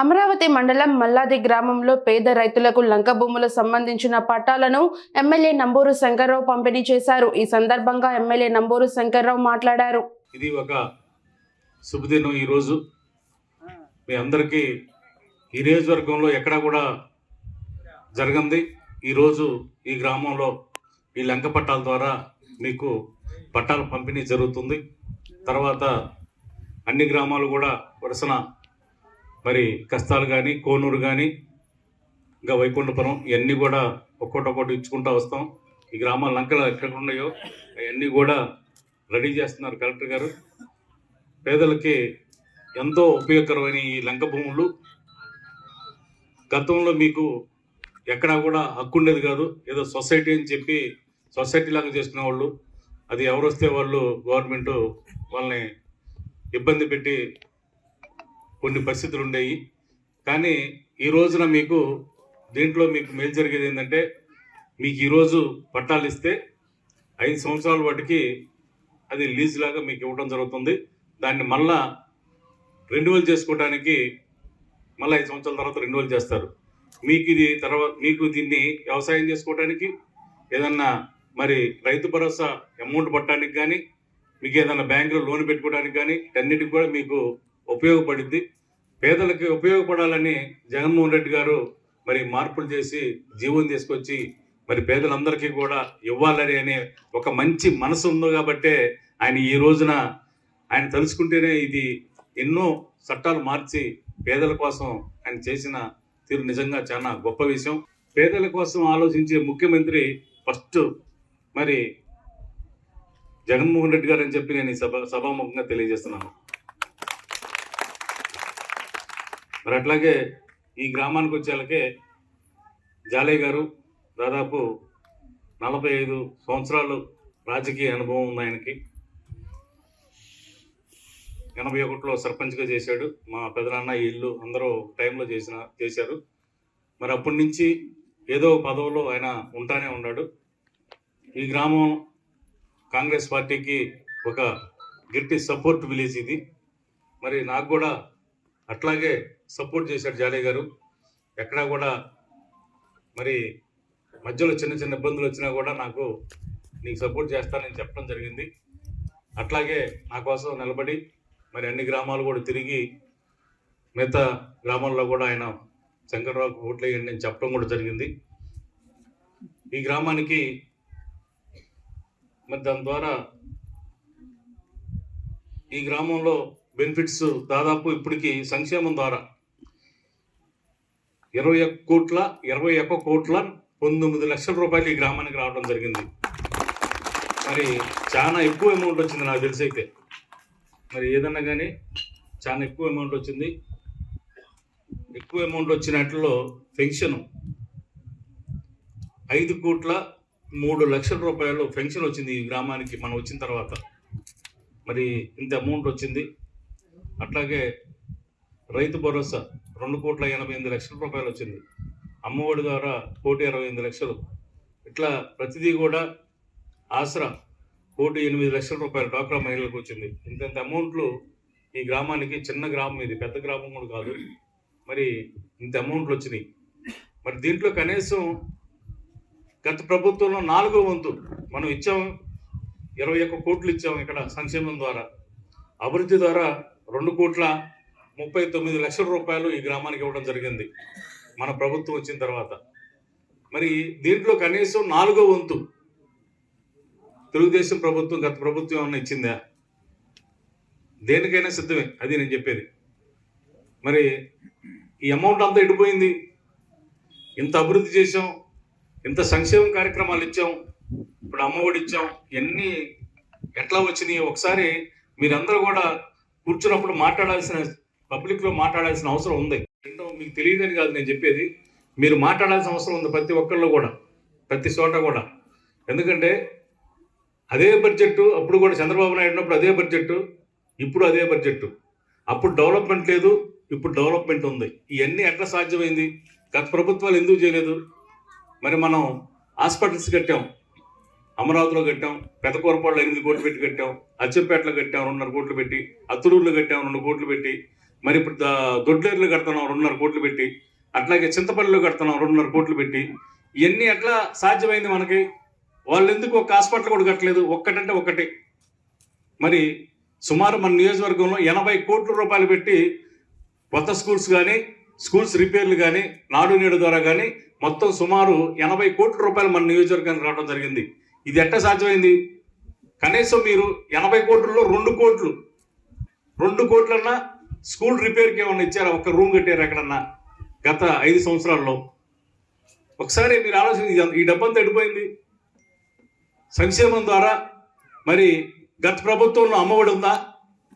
అమరావతి మండలం మల్లాది గ్రామంలో పేద రైతులకు లంక భూములు సంబంధించిన పట్టాలను ఎమ్మెల్యే నంబూరు శంకర్రావు పంపిణీ చేశారు. ఈ సందర్భంగా ఎమ్మెల్యే నంబూరు శంకర్రావు మాట్లాడారు. ఇది ఒక శుభదినం ఈరోజు. మీ అందరికీ ఈ నియోజకవర్గంలో ఎక్కడా కూడా జరగంది. ఈరోజు ఈ గ్రామంలో ఈ లంక పట్టాల ద్వారా మీకు పట్టాల పంపిణీ జరుగుతుంది. తర్వాత అన్ని గ్రామాలు కూడా వరుసన మరి కష్టాలు కానీ కోనూరు కానీ ఇంకా వైకుంఠపురం ఇవన్నీ కూడా ఒక్కొక్కటి ఇచ్చుకుంటూ వస్తాం. ఈ గ్రామాల లంకలు ఎక్కడ ఉన్నాయో అవన్నీ కూడా రెడీ చేస్తున్నారు కలెక్టర్ గారు. పేదలకి ఎంతో ఉపయోగకరమైన ఈ లంక భూములు. గతంలో మీకు ఎక్కడా కూడా హక్కు ఉండేది కాదు. ఏదో సొసైటీ అని చెప్పి సొసైటీ లాగా చేసుకునే వాళ్ళు అది ఎవరు వస్తే వాళ్ళు గవర్నమెంట్ వాళ్ళని ఇబ్బంది పెట్టి కొన్ని పరిస్థితులు ఉండేవి కానీ ఈ రోజున మీకు దీంట్లో మీకు మేలు జరిగేది ఏంటంటే మీకు ఈరోజు పట్టాలు ఇస్తే ఐదు సంవత్సరాల వాటికి అది లీజ్ లాగా మీకు ఇవ్వడం జరుగుతుంది. దాన్ని మళ్ళా రెన్యువల్ చేసుకోవడానికి మళ్ళీ ఐదు సంవత్సరాల తర్వాత రెన్యువల్ చేస్తారు. మీకు ఇది తర్వాత మీకు దీన్ని వ్యవసాయం చేసుకోవడానికి ఏదన్నా మరి రైతు భరోసా అమౌంట్ పట్టడానికి కానీ మీకు ఏదైనా బ్యాంకులో లోన్ పెట్టుకోవడానికి కానీ అన్నిటికి కూడా మీకు ఉపయోగపడుద్ది పేదలకి ఉపయోగపడాలని జగన్మోహన్ రెడ్డి గారు మరి మార్పులు చేసి జీవం తీసుకొచ్చి మరి పేదలందరికీ కూడా ఇవ్వాలని అనే ఒక మంచి మనసు ఉంది కాబట్టే ఆయన ఈ రోజున ఆయన తలుచుకుంటేనే ఇది ఎన్నో చట్టాలు మార్చి పేదల కోసం ఆయన చేసిన తీరు నిజంగా చాలా గొప్ప విషయం. పేదల కోసం ఆలోచించే ముఖ్యమంత్రి ఫస్ట్ మరి జగన్మోహన్ రెడ్డి గారు అని చెప్పి నేను సభ సభాముఖంగా తెలియజేస్తున్నాను. మరి అట్లాగే ఈ గ్రామానికి వచ్చేళ్ళకే జాలే గారు దాదాపు నలభై ఐదు సంవత్సరాలు రాజకీయ అనుభవం ఉంది ఆయనకి. ఎనభై ఒకటిలో సర్పంచ్గా చేశాడు. మా పెదనాన్న ఇల్లు అందరూ టైంలో చేసిన చేశారు. మరి అప్పటి నుంచి ఏదో పదవులో పదవిలో ఆయన ఉంటానే ఉన్నాడు. ఈ గ్రామం కాంగ్రెస్ పార్టీకి ఒక గట్టి సపోర్ట్ విలేజ్ ఇది. మరి నాకు కూడా అట్లాగే సపోర్ట్ చేశాడు జాలే గారు. ఎక్కడా కూడా మరి మధ్యలో చిన్న చిన్న ఇబ్బందులు వచ్చినా కూడా నాకు నీకు సపోర్ట్ చేస్తానని చెప్పడం జరిగింది. అట్లాగే నా కోసం నిలబడి మరి అన్ని గ్రామాలు కూడా తిరిగి మిగతా గ్రామాల్లో కూడా ఆయన శంకర్రావుకు ఓట్లు వేయండి అని చెప్పడం కూడా జరిగింది. ఈ గ్రామానికి మరి దాని ద్వారా ఈ గ్రామంలో బెనిఫిట్స్ దాదాపు ఇప్పటికి సంక్షేమం ద్వారా ఇరవై ఒక్క కోట్ల ఇరవై ఒక్క కోట్ల పంతొమ్మిది లక్షల రూపాయలు ఈ గ్రామానికి రావడం జరిగింది. మరి చాలా ఎక్కువ అమౌంట్ వచ్చింది నాకు తెలిసి అయితే. మరి ఏదన్నా కానీ చాలా ఎక్కువ అమౌంట్ వచ్చింది. ఎక్కువ అమౌంట్ వచ్చినట్లో పెన్షన్ ఐదు కోట్ల మూడు లక్షల రూపాయలు పెన్షన్ వచ్చింది ఈ గ్రామానికి మనం వచ్చిన తర్వాత. మరి ఇంత అమౌంట్ వచ్చింది. అట్లాగే రైతు భరోసా రెండు కోట్ల ఎనభై ఎనిమిది లక్షల రూపాయలు వచ్చింది. అమ్మఒడి ద్వారా కోటి ఇరవై ఎనిమిది లక్షలు. ఇట్లా ప్రతిదీ కూడా ఆసరా కోటి ఎనిమిది లక్షల రూపాయలు డాక్రా మహిళలకు వచ్చింది. ఇంతంత అమౌంట్లు ఈ గ్రామానికి చిన్న గ్రామం ఇది పెద్ద గ్రామం కూడా కాదు. మరి ఇంత అమౌంట్లు వచ్చినాయి. మరి దీంట్లో కనీసం గత ప్రభుత్వంలో నాలుగో వంతు మనం ఇచ్చాం. ఇరవై ఒక్క కోట్లు ఇచ్చాం ఇక్కడ సంక్షేమం ద్వారా. అభివృద్ధి ద్వారా రెండు కోట్ల ముప్పై తొమ్మిది లక్షల రూపాయలు ఈ గ్రామానికి ఇవ్వడం జరిగింది. మన ప్రభుత్వం వచ్చిన తర్వాత. మరి దీంట్లో కనీసం నాలుగో వంతు తెలుగుదేశం ప్రభుత్వం గత ప్రభుత్వం ఏమన్నా ఇచ్చిందా? దేనికైనా సిద్ధమే అది నేను చెప్పేది. మరి ఈ అమౌంట్ అంతా ఎడిపోయింది ఇంత అభివృద్ధి చేసాం ఇంత సంక్షేమ కార్యక్రమాలు ఇచ్చాం ఇప్పుడు అమ్మఒడి ఇచ్చాం ఎన్ని ఎట్లా వచ్చినాయి ఒకసారి మీరందరూ కూడా కూర్చున్నప్పుడు మాట్లాడాల్సిన పబ్లిక్లో మాట్లాడాల్సిన అవసరం ఉంది. రెండో మీకు తెలియదని కాదు నేను చెప్పేది. మీరు మాట్లాడాల్సిన అవసరం ఉంది ప్రతి ఒక్కళ్ళు కూడా ప్రతి చోట కూడా. ఎందుకంటే అదే బడ్జెట్ అప్పుడు కూడా చంద్రబాబు నాయుడు ఉన్నప్పుడు అదే బడ్జెట్ ఇప్పుడు అదే బడ్జెట్ అప్పుడు డెవలప్మెంట్ లేదు ఇప్పుడు డెవలప్మెంట్ ఉంది. ఇవన్నీ ఎట్లా సాధ్యమైంది? గత ప్రభుత్వాలు ఎందుకు చేయలేదు? మరి మనం హాస్పిటల్స్ కట్టాం. అమరావతిలో కట్టాం పెదకూరపాడులో ఎనిమిది కోట్లు పెట్టి కట్టాం అచ్చంపేటలో కట్టాం రెండున్నర కోట్లు పెట్టి అత్తుడూరులో కట్టాం రెండు కోట్లు పెట్టి మరి ఇప్పుడు దొడ్లేరులో కడుతున్నాం రెండున్నర కోట్లు పెట్టి అట్లాగే చింతపల్లిలో కడుతున్నాం రెండున్నర కోట్లు పెట్టి ఇవన్నీ ఎట్లా సాధ్యమైంది మనకి? వాళ్ళు ఎందుకు ఒక హాస్పిటల్ కూడా కట్టలేదు? ఒక్కటంటే ఒక్కటి. మరి సుమారు మన నియోజకవర్గంలో ఎనభై కోట్ల రూపాయలు పెట్టి కొత్త స్కూల్స్ కానీ స్కూల్స్ రిపేర్లు కానీ నాడు నేడు ద్వారా కానీ మొత్తం సుమారు ఎనభై కోట్ల రూపాయలు మన నియోజకవర్గానికి రావడం జరిగింది. ఇది ఎట్ట సాధ్యమైంది? కనీసం మీరు ఎనభై కోట్లలో రెండు కోట్లు రెండు కోట్లన్నా స్కూల్ రిపేర్కి ఏమన్నా ఇచ్చారా? ఒక రూమ్ కట్టారు ఎక్కడన్నా గత ఐదు సంవత్సరాల్లో? ఒకసారి మీరు ఆలోచన ఈ డబ్బంతా ఎడిపోయింది. సంక్షేమం ద్వారా మరి గత ప్రభుత్వంలో అమ్మఒడి ఉందా?